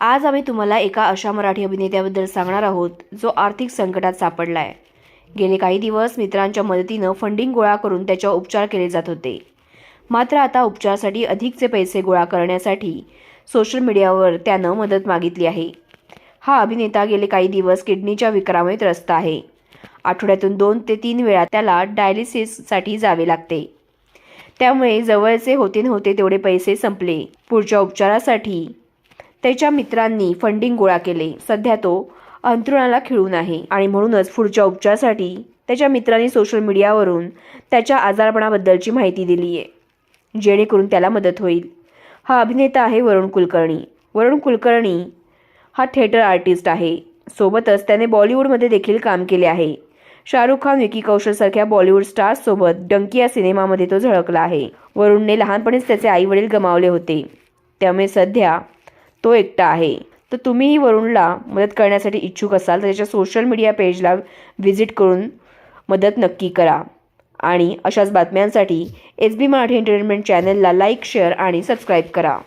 आज आम्ही तुम्हाला एका अशा मराठी अभिनेत्याबद्दल सांगणार आहोत जो आर्थिक संकटात सापडला आहे गेले काही दिवस मित्रांच्या मदतीनं फंडिंग गोळा करून त्याच्यावर उपचार केले जात होते. मात्र आता उपचारासाठी अधिकचे पैसे गोळा करण्यासाठी सोशल मीडियावर त्यानं मदत मागितली आहे. हा अभिनेता गेले काही दिवस किडनीच्या विकारामुळे त्रस्त आहे. आठवड्यातून दोन ते तीन वेळा त्याला डायलिसिससाठी जावे लागते. त्यामुळे जवळचे होते न होते तेवढे पैसे संपले. पुढच्या उपचारासाठी त्याच्या मित्रांनी फंडिंग गोळा केले. सध्या तो अंथरुणाला खिळून आहे आणि म्हणूनच पुढच्या उपचारासाठी त्याच्या मित्रांनी सोशल मीडियावरून त्याच्या आजारपणाबद्दलची माहिती दिली आहे जेणेकरून त्याला मदत होईल. हा अभिनेता आहे वरुण कुलकर्णी. वरुण कुलकर्णी हा थिएटर आर्टिस्ट आहे. सोबतच त्याने बॉलिवूडमध्ये देखील काम केले आहे. शाहरुख खान विकी कौशलसारख्या बॉलिवूड स्टार्ससोबत डंकी या सिनेमामध्ये तो झळकला आहे. वरुणने लहानपणीच त्याचे आई वडील गमावले होते. त्यामुळे सध्या तो एकटा आहे. तर तुम्हीही वरुणला मदत करण्यासाठी इच्छुक असाल तर त्याच्या सोशल मीडिया पेजला व्हिजिट करून मदत नक्की करा. आणि अशाच बातम्यांसाठी एस बी मराठी एंटरटेनमेंट चॅनलला लाईक शेअर आणि सबस्क्राईब करा.